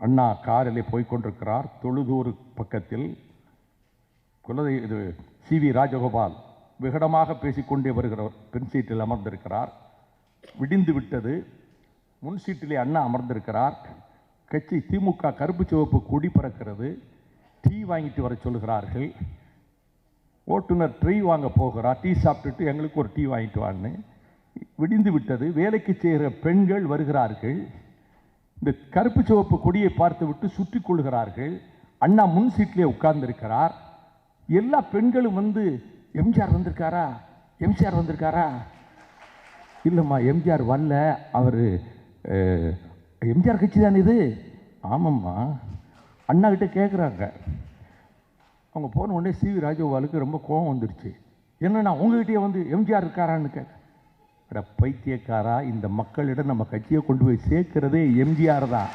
அண்ணா காரிலே போய்கொண்டிருக்கிறார் தொழுதூர் பக்கத்தில் குலதை இது C V Rajagopal விகடமாக பேசிக்கொண்டே வருகிறவர். பெண் சீட்டில் அமர்ந்திருக்கிறார். விடிந்து விட்டது. முன் சீட்டிலே அண்ணா அமர்ந்திருக்கிறார். கட்சி திமுக கருப்பு சிவப்பு கொடி பறக்கிறது. டீ வாங்கிட்டு வர சொல்கிறார்கள். ஓட்டுநர் டீ வாங்க போகிறார். டீ சாப்பிட்டுட்டு எங்களுக்கு ஒரு டீ வாங்கிட்டு வான்னு. விடிந்து விட்டது. வேலைக்கு செய்கிற பெண்கள் வருகிறார்கள். இந்த கருப்பு சிவப்பு கொடியை பார்த்துவிட்டு சுற்றி கொள்கிறார்கள் அண்ணா முன் சீட்லேயே உட்கார்ந்துருக்கிறார். எல்லா பெண்களும் வந்து எம்ஜிஆர் வந்திருக்காரா? எம்ஜிஆர் வந்திருக்காரா? இல்லைம்மா எம்ஜிஆர் வரல. அவர் எம்ஜிஆர் கட்சி தானே இது? ஆமாம்மா. அண்ணா கிட்டே கேட்குறாங்க அவங்க போன உடனே சி வி ராஜகோபாலுக்கு ரொம்ப கோபம் வந்துருச்சு. என்னண்ணா உங்ககிட்டயே வந்து எம்ஜிஆர் இருக்காரான்னு கேட்க பைத்தியக்காரா இந்த மக்களிடம் நம்ம கட்சியை கொண்டு போய் சேர்க்கிறதே எம்ஜிஆர் தான்.